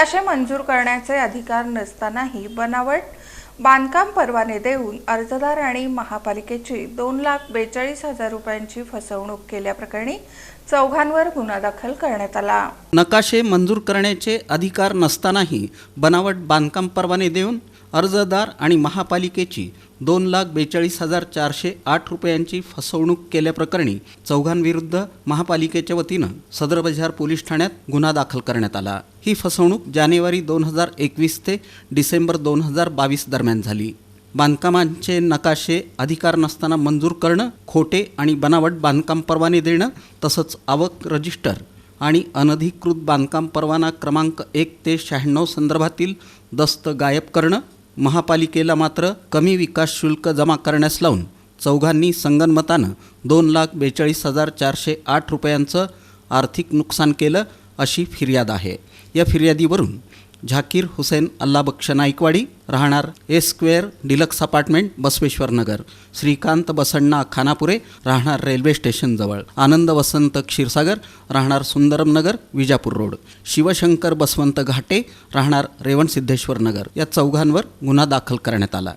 नकाशे मंजूर करण्याचे अधिकार नसतानाही बनावट बांधकाम परवाने देऊन अर्जदार आणि महापालिकेची दोन लाख बेचाळीस हजार रुपयांची फसवणूक केल्याप्रकरणी चौघांवर गुन्हा दाखल करण्यात आला. नकाशे मंजूर करण्याचे अधिकार नसतानाही बनावट बांधकाम परवाने देऊन अर्जदार आणि महापालिकेची दोन लाख बेचाळीस हजार चारशे आठ रुपयांची फसवणूक केल्याप्रकरणी चौघांविरुद्ध महापालिकेच्या वतीनं सदर बाजार पोलीस ठाण्यात गुन्हा दाखल करण्यात आला. ही फसवणूक जानेवारी दोन हजार एकवीस ते डिसेंबर दोन हजार बावीस दरम्यान झाली. बांधकामांचे नकाशे अधिकार नसताना मंजूर करणं खोटे आणि बनावट बांधकाम परवाने देणं तसंच आवक रजिस्टर आणि अनधिकृत बांधकाम परवाना क्रमांक एक ते शहाण्णव संदर्भातील दस्त गायब करणं महापालिकेला मात्र कमी विकास शुल्क जमा करण्यास लावून चौघांनी संगनमतानं दोन लाख बेचाळीस हजार चारशे आठ रुपयांचं आर्थिक नुकसान केलं अशी फिर्याद आहे. या फिर्यादीवरून झाकीर हुसेन अल्लाबक्ष नाईकवाडी राहणार A square deluxe apartment Basaveshwar Nagar. Shrikant Basanna Khanapure राहणार रेल्वे स्टेशनजवळ आनंद वसंत क्षीरसागर राहणार सुंदरम नगर विजापूर रोड. शिवशंकर बसवंत घाटे राहणार रेवणसिद्धेश्वर नगर. या चौघांवर गुन्हा दाखल करण्यात आला.